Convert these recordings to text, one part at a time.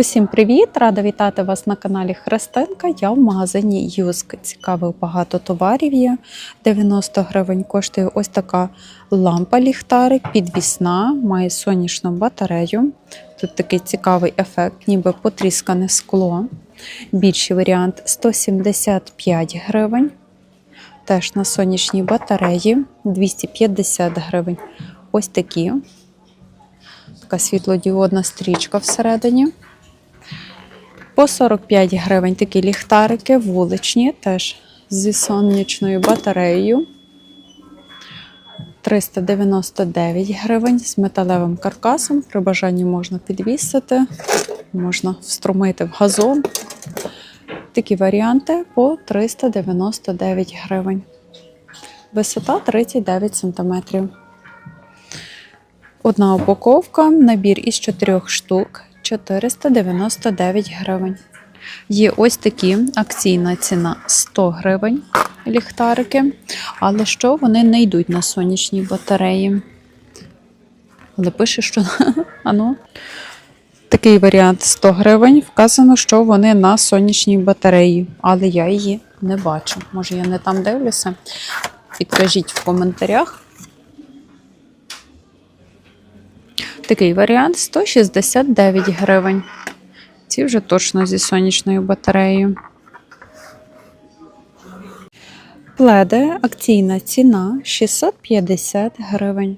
Усім привіт! Рада вітати вас на каналі Христинка. Я в магазині Юск. Цікавих багато товарів є. 90 гривень коштує ось така лампа ліхтарик, підвісна, має сонячну батарею. Тут такий цікавий ефект, ніби потріскане скло. Більший варіант 175 гривень. Теж на сонячній батареї 250 гривень. Ось такі. Така світлодіодна стрічка всередині. По 45 гривень такі ліхтарики вуличні, теж зі сонячною батареєю. 399 гривень з металевим каркасом. При бажанні можна підвісити, можна вструмити в газон. Такі варіанти по 399 гривень. Висота 39 см. Одна упаковка, набір із 4 штук 499 гривень. Є ось такі акційна ціна 100 гривень ліхтарики, але що вони не йдуть на сонячні батареї. Але пише, що ану. Такий варіант 100 гривень. Вказано, що вони на сонячній батареї, але я її не бачу. Може, я не там дивлюся. Підкажіть в коментарях. Такий варіант 169 гривень. Ці вже точно зі сонячною батареєю. Пледи, акційна ціна 650 гривень.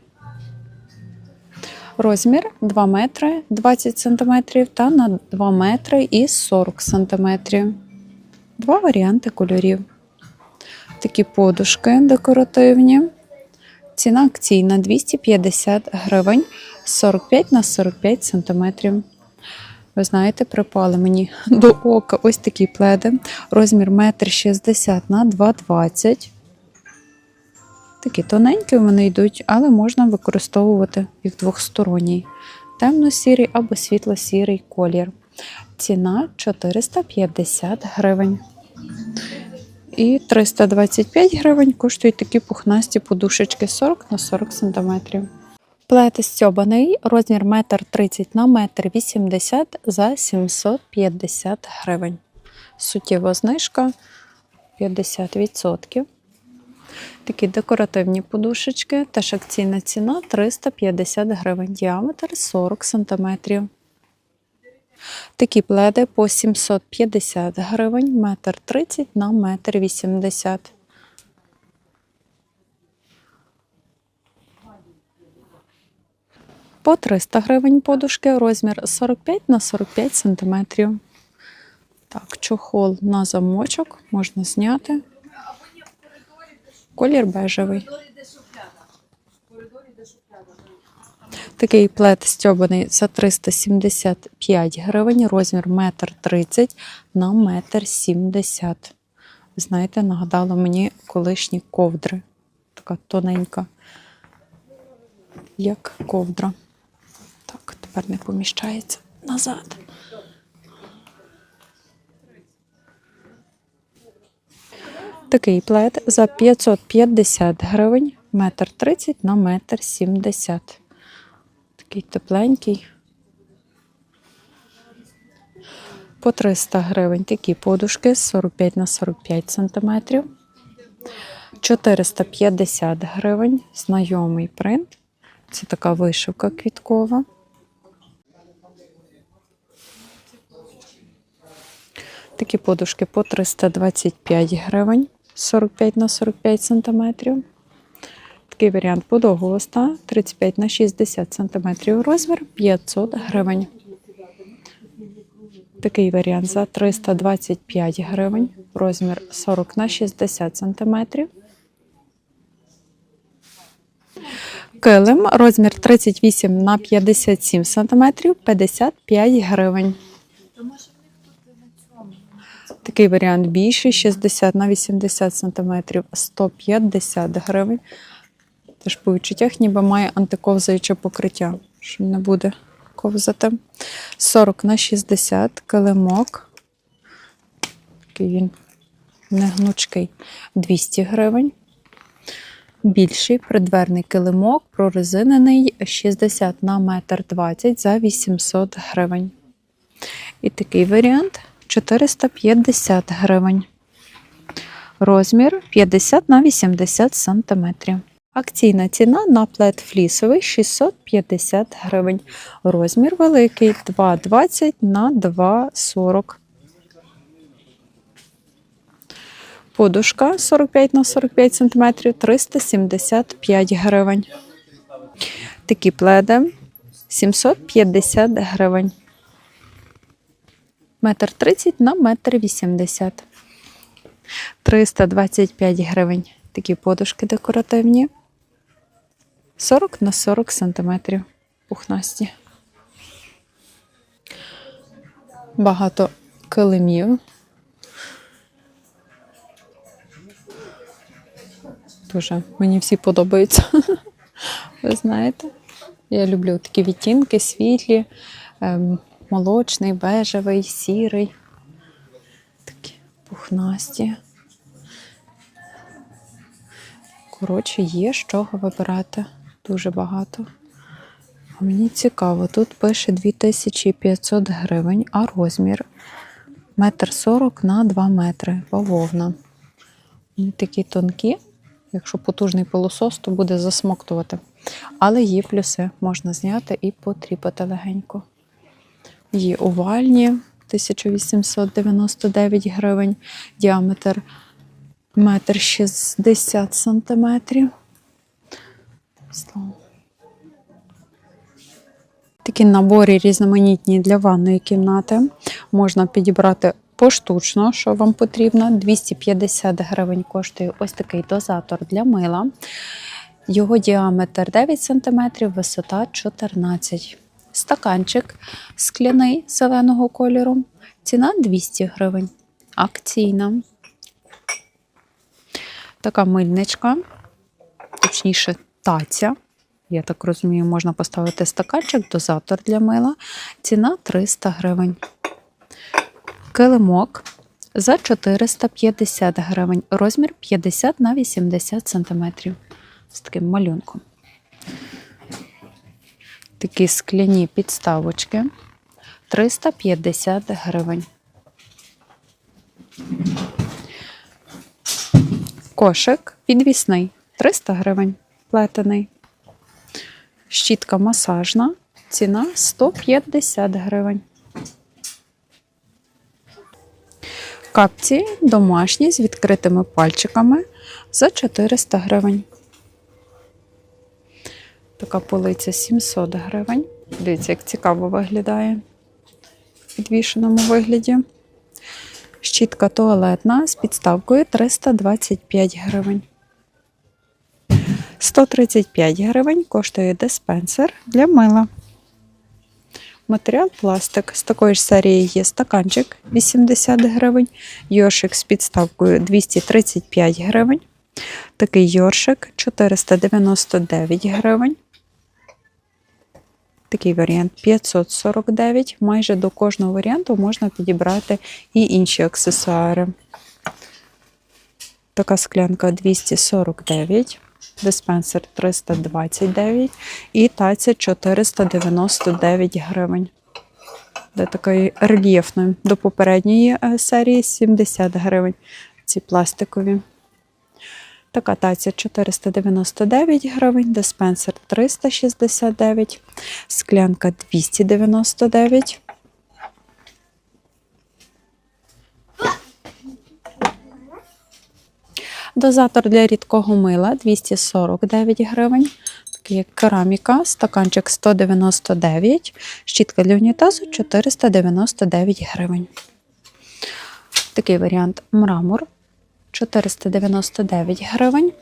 Розмір 2 метри 20 см та на 2 метри і 40 см. Два варіанти кольорів. Такі подушки декоративні. Ціна акційна 250 гривень 45 на 45 сантиметрів. Ви знаєте, припали мені до ока ось такі пледи. Розмір 1,60 м на 2,20 Такі тоненькі вони йдуть, але можна використовувати їх двохсторонній. Темно-сірий або світло-сірий колір. Ціна 450 гривень. І 325 гривень коштують такі пухнасті подушечки 40 на 40 см. Плед стьобаний, розмір 1,30 на 1,80 м за 750 гривень. Суттєва знижка 50%. Такі декоративні подушечки, теж акційна ціна 350 гривень, діаметр 40 см. Такі пледи по 750 гривень, 1,30 м на 1,80 м. По 300 гривень подушки, розмір 45 на 45 см. Так, чохол на замочок можна зняти. Колір бежевий. Такий плед стьобаний за 375 гривень, розмір 1,30 на 1,70 м. Знаєте, нагадало мені колишні ковдри. Така тоненька, як ковдра. Так, тепер не поміщається назад. Такий плед за 550 гривень, метр 30 на метр 70. Такий тепленький. По 300 гривень такі подушки 45 на 45 сантиметрів. 450 гривень, знайомий принт. Це така вишивка квіткова. Такі подушки по 325 гривень, 45 на 45 сантиметрів. Такий варіант подовгоста 35 на 60 сантиметрів. Розмір 500 гривень. Такий варіант за 325 гривень, розмір 40 на 60 сантиметрів. Килим розмір 38 на 57 сантиметрів, 55 гривень. Такий варіант більший 60 на 80 см 150 гривень. Теж по відчуттях ніби має антиковзаюче покриття, що не буде ковзати. 40 на 60 килимок. Такий він негнучкий 200 гривень. Більший придверний килимок, прорезинений 60 на 1,20 м за 800 гривень. І такий варіант 450 гривень. Розмір 50 на 80 см. Акційна ціна на плед флісовий 650 гривень. Розмір великий 2,20 на 2,40. Подушка 45 на 45 см 375 гривень. Такі пледи 750 гривень. Метр 30 на метр 80. 325 гривень. Такі подушки декоративні. 40 на 40 сантиметрів. Пухнасті. Багато килимів. Дуже мені всі подобаються. Ви знаєте? Я люблю такі відтінки, світлі, ем, молочний, бежевий, сірий. Такі пухнасті. Коротше, є з чого вибирати. Дуже багато. А мені цікаво, тут пише 2500 гривень, а розмір метр 40 на 2 метри. Бавовна. Вони такі тонкі. Якщо потужний пилосос, то буде засмоктувати. Але є плюси, можна зняти і потріпати легенько. Є овальні 1899 гривень, діаметр метр 60 сантиметрів. Такі набори різноманітні для ванної кімнати. Можна підібрати поштучно, що вам потрібно. 250 гривень коштує ось такий дозатор для мила. Його діаметр 9 см, висота 14 Стаканчик скляний зеленого кольору. Ціна 200 гривень. Акційна. Така мильничка, точніше, таця. Я так розумію, можна поставити стаканчик, дозатор для мила. Ціна 300 гривень. Килимок за 450 гривень. Розмір 50 на 80 см. З таким малюнком. Такі скляні підставочки 350 гривень. Кошик підвісний 300 гривень. Плетений. Щітка масажна. Ціна 150 гривень. Капці домашні з відкритими пальчиками за 400 гривень. Така полиця 700 гривень. Дивіться, як цікаво виглядає в підвішеному вигляді. Щітка туалетна з підставкою 325 гривень. 135 гривень коштує диспенсер для мила. Матеріал пластик. З такої ж серії є стаканчик 80 гривень, йоршик з підставкою 235 гривень. Такий йоршик 499 гривень. Такий варіант 549. Майже до кожного варіанту можна підібрати і інші аксесуари. Така склянка 249, диспенсер 329 і таця 499 гривень. Де такої рельєфної. До попередньої е, серії 70 гривень. Ці пластикові. Така таця 499 гривень, диспенсер 369, склянка 299. Дозатор для рідкого мила 249 гривень. Такий як кераміка, стаканчик 199, щітка для унітазу 499 гривень. Такий варіант мрамор 499 гривень.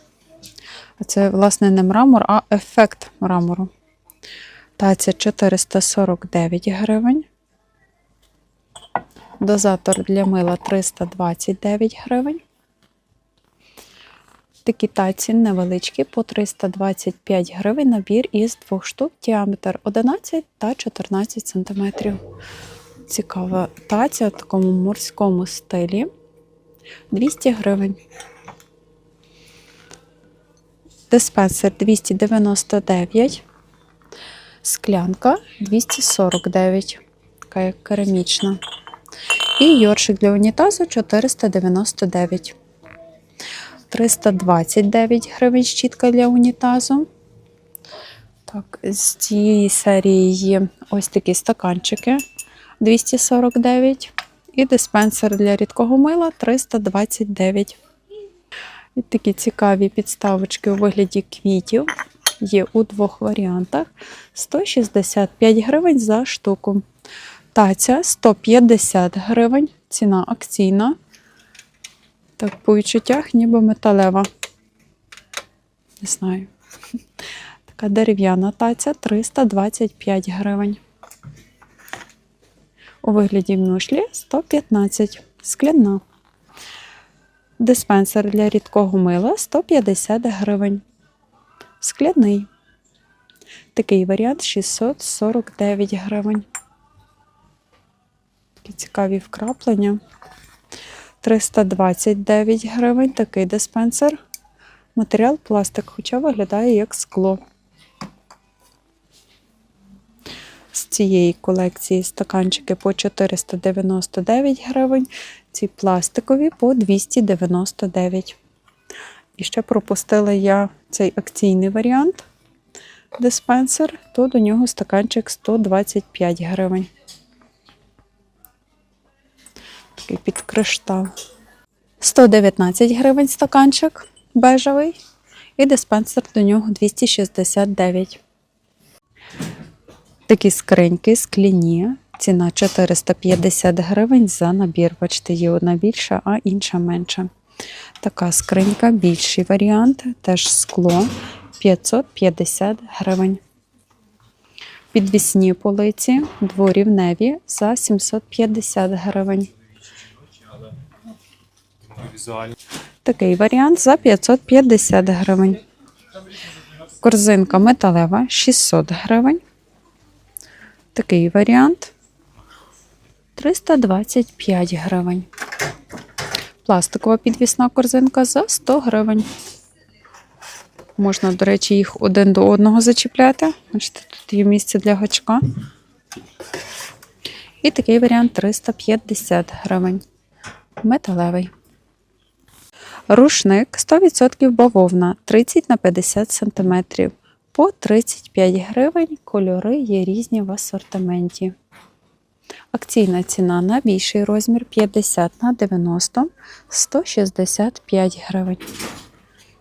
Це, власне, не мрамор, а ефект мрамору. Таця 449 гривень. Дозатор для мила 329 гривень. Такі таці невеличкі по 325 гривень набір із двох штук, діаметр 11 та 14 см. Цікава таця в такому морському стилі. 200 гривень. Диспенсер 299, склянка 249, така як керамічна. І йоршик для унітазу 499. 329 гривень щітка для унітазу. Так, з цієї серії є ось такі стаканчики 249 і диспенсер для рідкого мила 329. І такі цікаві підставочки у вигляді квітів є у двох варіантах 165 гривень за штуку. Таця 150 гривень, ціна акційна. Так, по відчуттях ніби металева. Не знаю. Така дерев'яна таця 325 гривень. У вигляді мюшлі 115 скляна. Диспенсер для рідкого мила 150 гривень. Скляний. Такий варіант 649 гривень. Такі цікаві вкраплення. 329 гривень. Такий диспенсер. Матеріал пластик, хоча виглядає як скло. З цієї колекції стаканчики по 499 гривень, ці пластикові по 299. І ще пропустила я цей акційний варіант диспенсер, то до нього стаканчик 125 гривень. Такий під криштал. 119 гривень стаканчик бежевий. І диспенсер до нього 269. Такі скриньки скляні. Ціна 450 гривень за набір. Бачите, є одна більша, а інша менша. Така скринька, більший варіант, теж скло 550 гривень. Підвісні полиці дворівневі за 750 гривень. Такий варіант за 550 гривень. Корзинка металева 600 гривень. Такий варіант 325 гривень. Пластикова підвісна корзинка за 100 гривень. Можна, до речі, їх один до одного зачіпляти. Бачите, тут є місце для гачка. І такий варіант 350 гривень. Металевий. Рушник 100% бавовна 30 на 50 см. По 35 гривень кольори є різні в асортименті. Акційна ціна на більший розмір 50 на 90 165 гривень.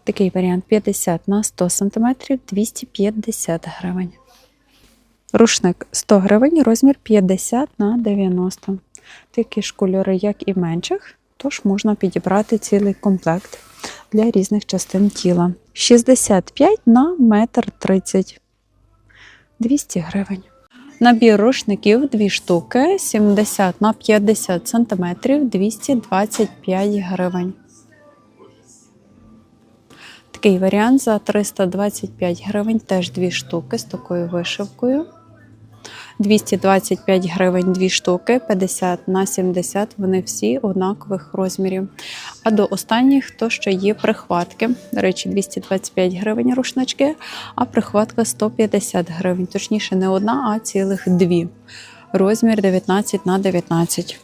Такий варіант 50 на 100 см 250 гривень. Рушник 100 гривень, розмір 50 на 90. Такі ж кольори, як і менших, тож можна підібрати цілий комплект для різних частин тіла. 65 на 1,30 м. 200 гривень. Набір рушників 2 штуки, 70 на 50 см, 225 гривень. Такий варіант за 325 гривень, теж 2 штуки з такою вишивкою. 225 гривень 2 штуки, 50 на 70, вони всі однакових розмірів. А до останніх то ще є прихватки. До речі, 225 гривень рушнички, а прихватка 150 гривень. Точніше, не одна, а цілих дві. Розмір 19 на 19.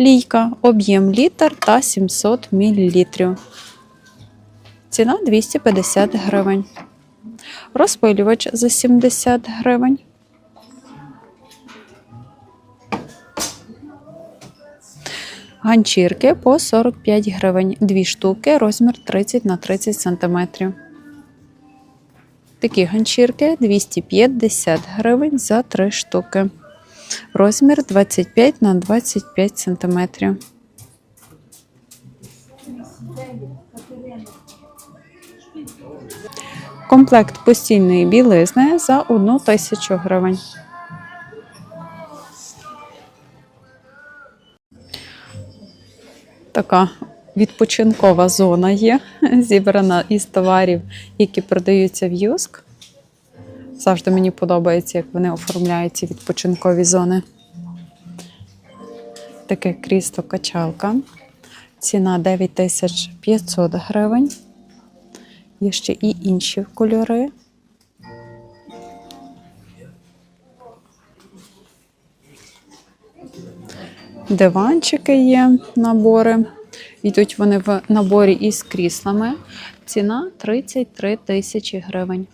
Лійка, об'єм літр та 700 мл. Ціна 250 гривень. Розпилювач за 70 гривень. Ганчірки по 45 гривень. Дві штуки, розмір 30 на 30 см. Такі ганчірки 250 гривень за 3 штуки. Розмір 25 на 25 см. Комплект постільної білизни за 1 тисячу гривень. Така відпочинкова зона є, зібрана із товарів, які продаються в Юск. Завжди мені подобається, як вони оформляють ці відпочинкові зони. Таке крісло качалка. Ціна 9500 гривень. Є ще і інші кольори. Диванчики є, набори. Йдуть вони в наборі із кріслами. Ціна 33 тисячі гривень.